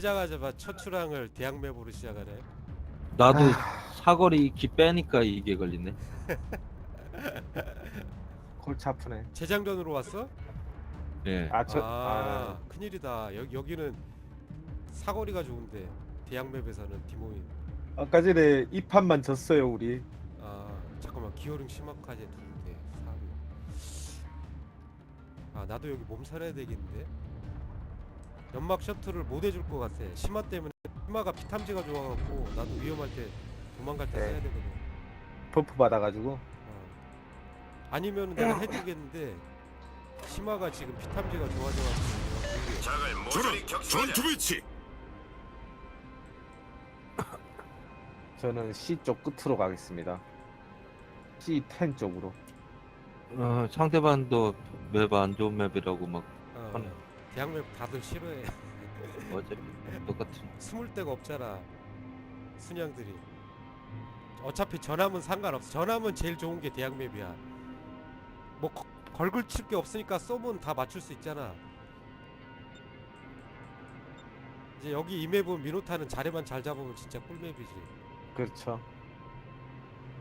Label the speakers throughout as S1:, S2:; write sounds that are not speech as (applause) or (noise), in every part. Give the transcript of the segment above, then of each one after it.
S1: 시작하자마자 첫 출항을 대학맵으로 시작하네.
S2: 나도
S3: 아.
S2: 사거리 기 빼니까 이게 걸리네. (laughs)
S3: 골치 아프네.
S1: 재장전으로 왔어?
S2: 예.
S3: 아, 저,
S1: 아,
S3: 아,
S1: 큰일이다. 여, 여기는 사거리가 좋은데 대학맵에서는 디모인.
S3: 아까 전에 이 판만 졌어요, 우리.
S1: 아 잠깐만 기어링 심화까지 두대 사료. 아 나도 여기 몸살해야 되겠는데. 연막 셔틀을 못 해줄 것 같아. 심화 때문에 심화가 피탐지가 좋아갖고 나도 위험할 때 도망갈 때
S3: 네.
S1: 써야 되거든.
S3: 버프 받아가지고.
S1: 어. 아니면 내가 해주겠는데 심화가 지금 피탐지가 좋아져가지고 내가 모르겠어.
S4: 적을 모조리 격추하자.
S5: 전투 배치 (laughs)
S3: 저는 C 쪽 끝으로 가겠습니다. C10 쪽으로.
S2: 어, 상대방도 맵 안 좋은 맵이라고 막
S1: 어,
S2: 하네.
S1: 대학맵 다들 싫어해. (laughs)
S2: 어차피 똑같은.
S1: 숨을 데가 없잖아. 순양들이. 어차피 전함은 상관없어. 전함은 제일 좋은 게 대학맵이야. 뭐 거- 걸글 칠 게 없으니까 쏘면 다 맞출 수 있잖아. 이제 여기 이 맵은 미노타는 자리만 잘 잡으면 진짜 꿀맵이지.
S3: 그렇죠.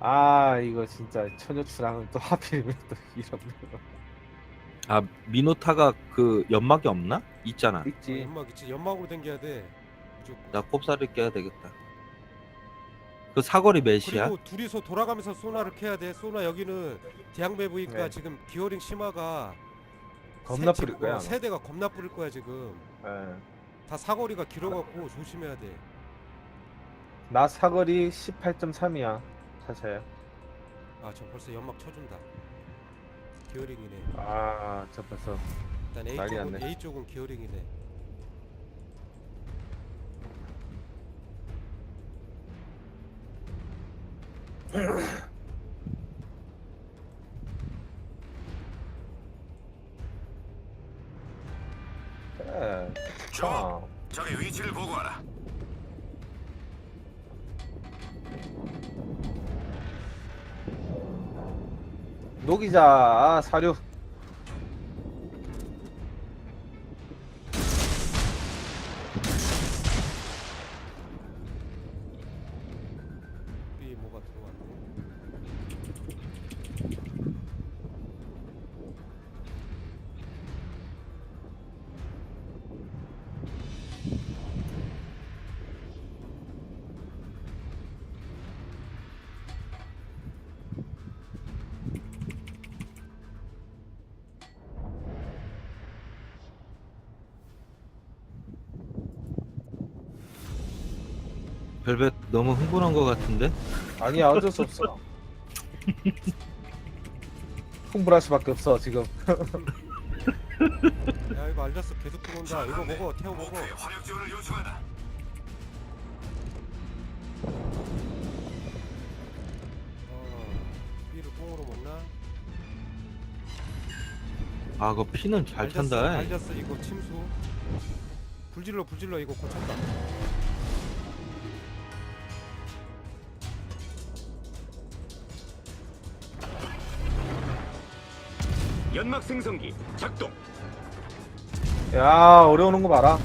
S3: 아, 이거 진짜 처녀 출항은 또 하필이면 또 이런 거.
S2: 아 미노타가 그 연막이 없나? 있잖아.
S1: 어,
S3: 있지.
S1: 연막 있지. 연막으로 당겨야 돼. 무조건.
S2: 나 꼽사를 깨야 되겠다. 그 사거리 몇이야?
S1: 그리고 둘이서 돌아가면서 소나를 캐야 돼. 소나 여기는 대학맵이니까
S3: 네.
S1: 지금 기어링 심화가
S3: 겁나
S1: 세-
S3: 뿌릴
S1: 지금,
S3: 거야.
S1: 어,
S3: 아마.
S1: 세 대가 겁나 뿌릴 거야 지금.
S3: 예.
S1: 다 사거리가 길어갖고 조심해야 돼.
S3: 나 사거리 18.3이야. 사차야.
S1: 아 저 벌써 연막 쳐준다. 기어링이네.
S3: 아, 저 벌써.
S1: 일단 A
S3: 난리
S1: 쪽은
S3: 났네.
S1: A 쪽은 기어링이네. (laughs)
S3: 아, 사료.
S2: 벨벳 너무 흥분한 것 같은데?
S3: 아니야, 어쩔 수 없어. (laughs) 흥분할 수밖에 없어, 지금. (laughs)
S1: 야 이거 알렸어 계속 들어온다. 이거 먹어 태워 먹어.
S4: 목표에 화력 지원을 요청한다.
S1: 어 B를 꽁으로 먹나?
S2: 아, 그 피는 잘
S1: 알렸어,
S2: 찬다.
S1: 알렸어 이거 침수. 불질러 불질러 이거 고쳤다.
S4: 연막 생성기 작동.
S3: 야, 어려우는 거 봐라.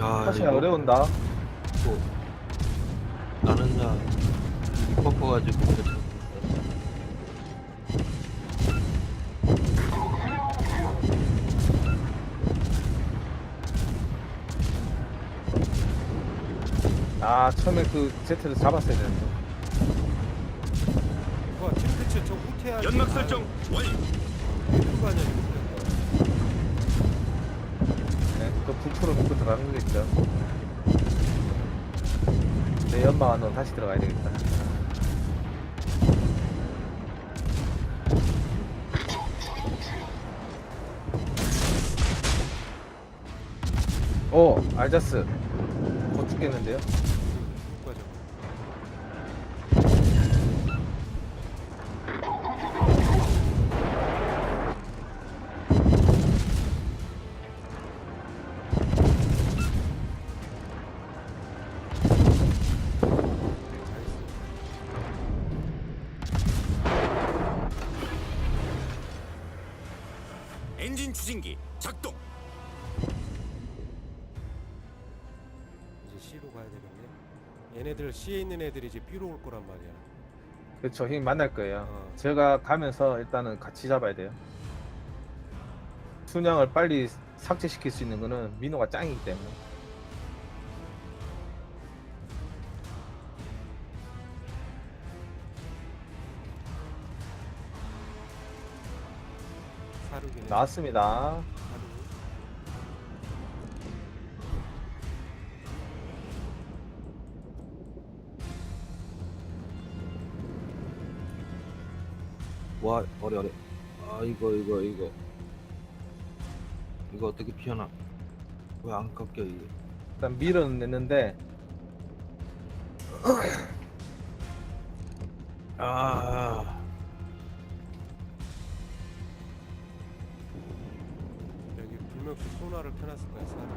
S2: 야,
S3: 사실
S2: 이거
S3: 어려운다.
S2: 또 나는 야 꺾어가지고 괜찮다.
S3: 아, 처음에 그 Z를 잡았어야 되는데.
S4: 연막 설정 완료.
S1: 이거 아니야.
S3: 네, 그 부프로 놓고 들어가는 거 있죠. 내 연막 안으로 다시 들어가야 되겠다. 오, 알자스. 곧 죽겠는데요?
S4: 엔진 추진기 작동.
S1: C로 가야 되겠네. 얘네들 C에 있는 애들이 이제 B로 올 거란 말이야.
S3: 그렇죠. 형님 만날 거예요.
S1: 어.
S3: 제가 가면서 일단은 같이 잡아야 돼요. 순양을 빨리 삭제시킬 수 있는 거는 민호가 짱이기 때문에.
S1: 사륙이네.
S3: 나왔습니다.
S1: 사륙.
S2: 와 어려 어려 아 이거 이거 이거 이거 어떻게 피하나 왜 안 깎여 이게
S3: 일단 밀어냈는데
S2: 아
S1: 여기 불명수 소나를 켜놨을 거야. 사륙.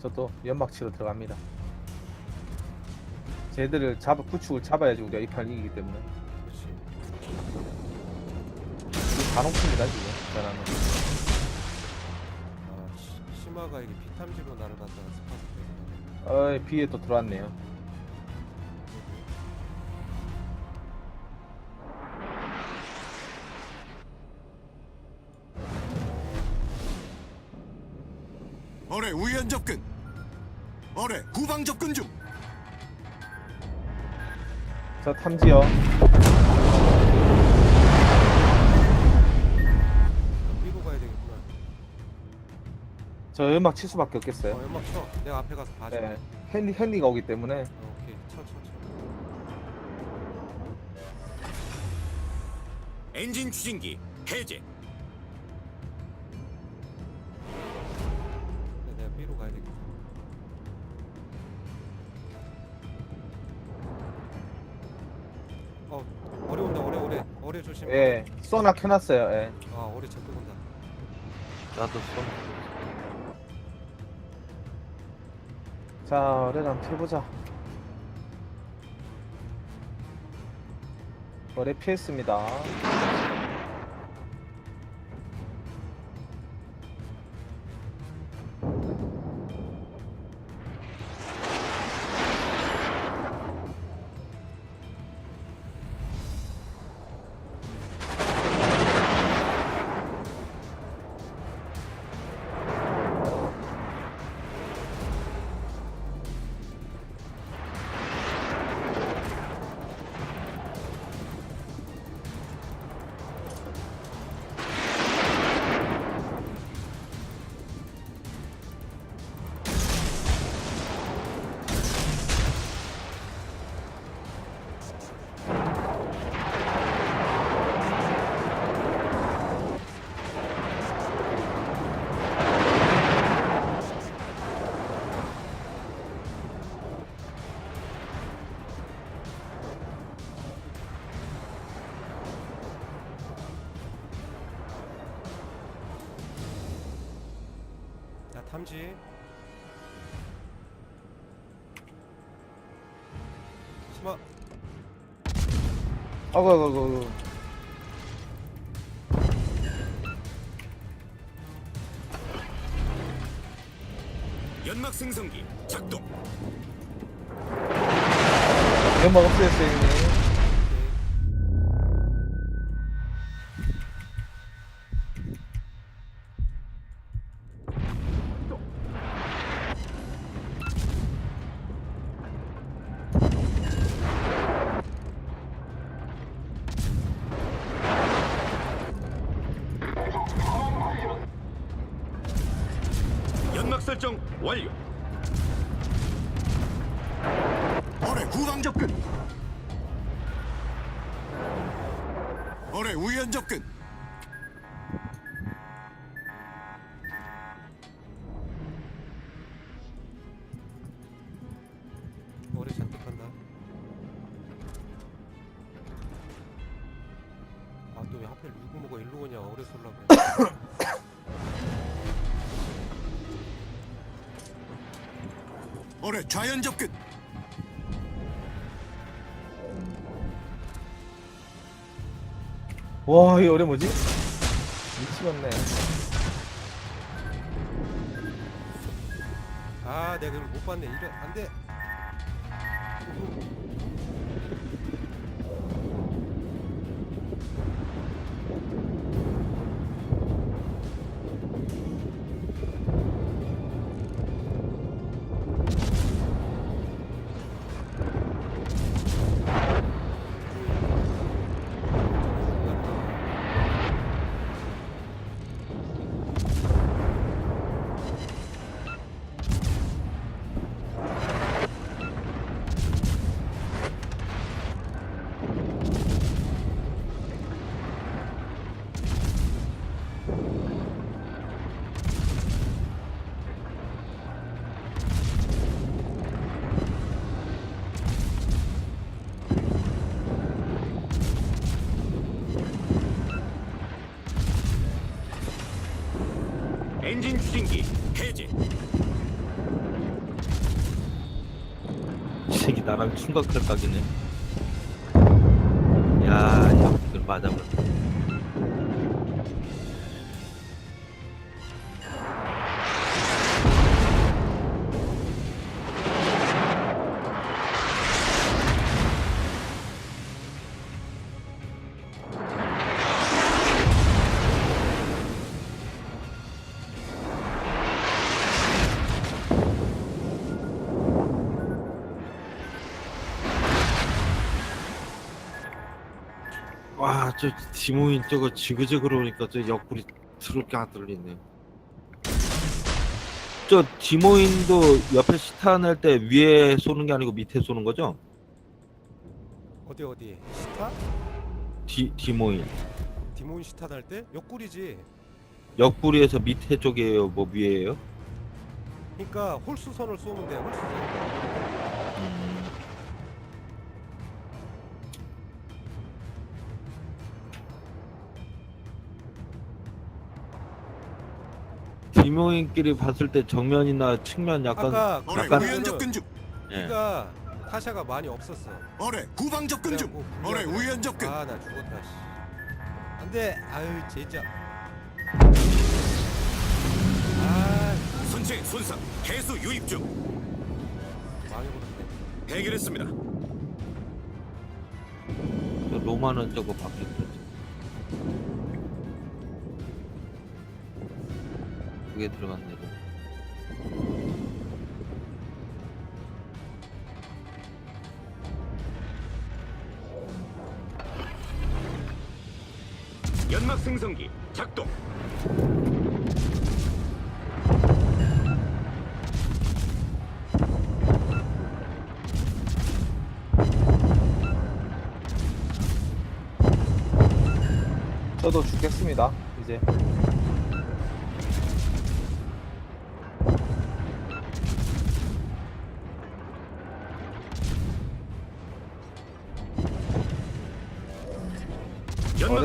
S3: 저도 연막 치러 들어갑니다. 쟤들을 잡아 구축을 잡아야지 우리가 이 판 이기기 때문에
S1: 그렇지.
S3: 단옥입니다 지금 저라는
S1: 아 시, 심화가 이게 피탐지로 나를 갖다가 스파스 되는
S3: 어이 비에 또 들어왔네요.
S4: 접근. 어뢰 후방 접근 중.
S3: 저 탐지요.
S1: B로 가야 되겠구나.
S3: 저 연막 칠 수밖에 없겠어요.
S1: 어, 연막 쳐. 내가 앞에 가서 봐줘.
S3: 네. 헨리 헨리가 오기 때문에
S1: 어, 오케이. 쳐, 쳐, 쳐.
S4: 엔진 추진기 해제.
S3: 소나 켜놨어요. 예.
S1: 아, 어려 적극 온다.
S2: 나도 손
S3: 자, 어레 한번 펴보자. 어레 피했습니다.
S1: 자, 탐지. 심화.
S3: 아이고, 아이고, 아이고, 아이고.
S4: 연막 생성기 작동.
S3: 연막 없어졌어요, 형님.
S4: 설정 완료. 어뢰 후방 접근. 어뢰 우연 접근.
S1: 어려 잔뜩 한다. 아, 또 왜 하필 누구 먹어 일로 오냐? 어려 쏠라고. (coughs)
S4: 어뢰 좌연 접근.
S3: 와, 이 어레 뭐지? 미치겠네.
S1: 아 내가 이걸 못 봤네 이래 안 돼
S4: 엔진 추진기 해제.
S2: 이 새끼 나랑 충격할 각이네. 야, 이걸 맞아버렸다. 와, 저 디모인 저거 지그재그로 오니까 저 옆구리 드럽게 안 뚫리네. 저 디모인도 옆에 시탄할 때 위에 쏘는 게 아니고 밑에 쏘는 거죠?
S1: 어디 어디 시타?
S2: 디, 디모인.
S1: 디몬 시타 날때 옆구리지
S2: 옆구리에서 밑에 쪽이에요, 뭐 위에요?
S1: 그러니까 홀수선을 쏘면 돼 홀수선
S2: 음. 디모인끼리 봤을 때 정면이나 측면 약간
S1: 아까
S4: 어뢰
S2: 약간-
S4: 우연 접근 중.
S2: 예.
S1: 그러니까 타샤가 많이 없었어
S4: 어뢰 후방 접근 중. 어뢰. 우연 접근.
S1: 아나 죽었다 씨 안돼 아유 진짜 아
S4: 선체 손상 해수 유입 중.
S1: 망해버렸네
S4: 해결했습니다.
S2: 저 로마는 저거 바뀌었죠. 그게 들어갔네. 로.
S4: 연막 생성기 작동.
S3: 저도 죽겠습니다. 이제.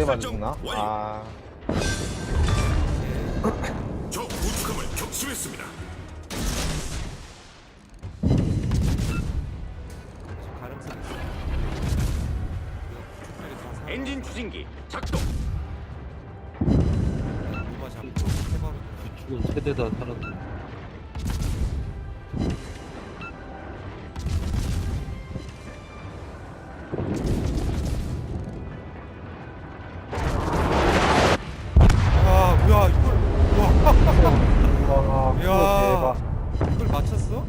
S4: 완료.
S3: 아, (clears throat)
S4: 저 우주함을 격침했습니다. 엔진 추진기 작동.
S1: 루마 잡고 해바로
S2: 죽은 세대 다 살았어.
S1: 맞췄어?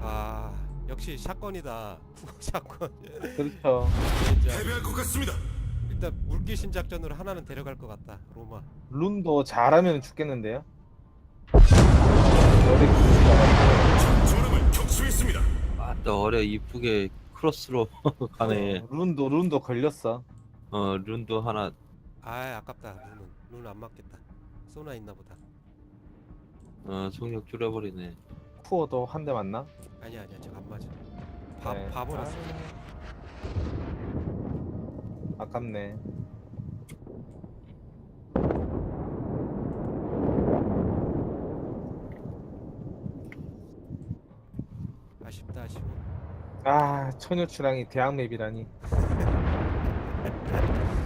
S1: 아 역시 샷건이다 (laughs) 샷건
S3: 그렇죠.
S1: 진짜
S4: 패배할 것 같습니다.
S1: 일단 물귀신 작전으로 하나는 데려갈 것 같다 로마
S3: 룬도 잘하면 죽겠는데요. 어디 죽을까?
S4: 저름을 격침했습니다.
S2: 아, 또 어려 이쁘게 크로스로 (laughs) 가네.
S3: 어, 룬도 룬도 걸렸어.
S2: 어, 룬도 하나.
S1: 아 아깝다 룬은 룬안 맞겠다 소나 있나 보다
S2: 어, 속력 줄여버리네.
S3: 쿠어도 한 대 맞나?
S1: 아니야 아니야 저거 안 맞아 봐,
S3: 네.
S1: 봐버렸어
S3: 아, 아깝네.
S1: 아쉽다 아쉬워
S3: 아, 처녀 출항이 대학 맵이라니.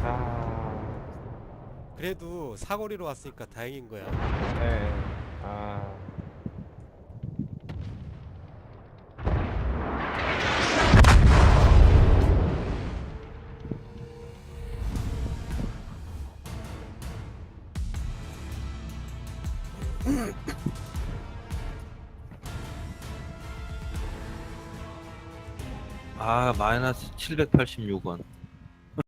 S3: 아,
S1: 그래도 사거리로 왔으니까 다행인 거야
S3: 네. 아.
S2: 아 마이너스 786원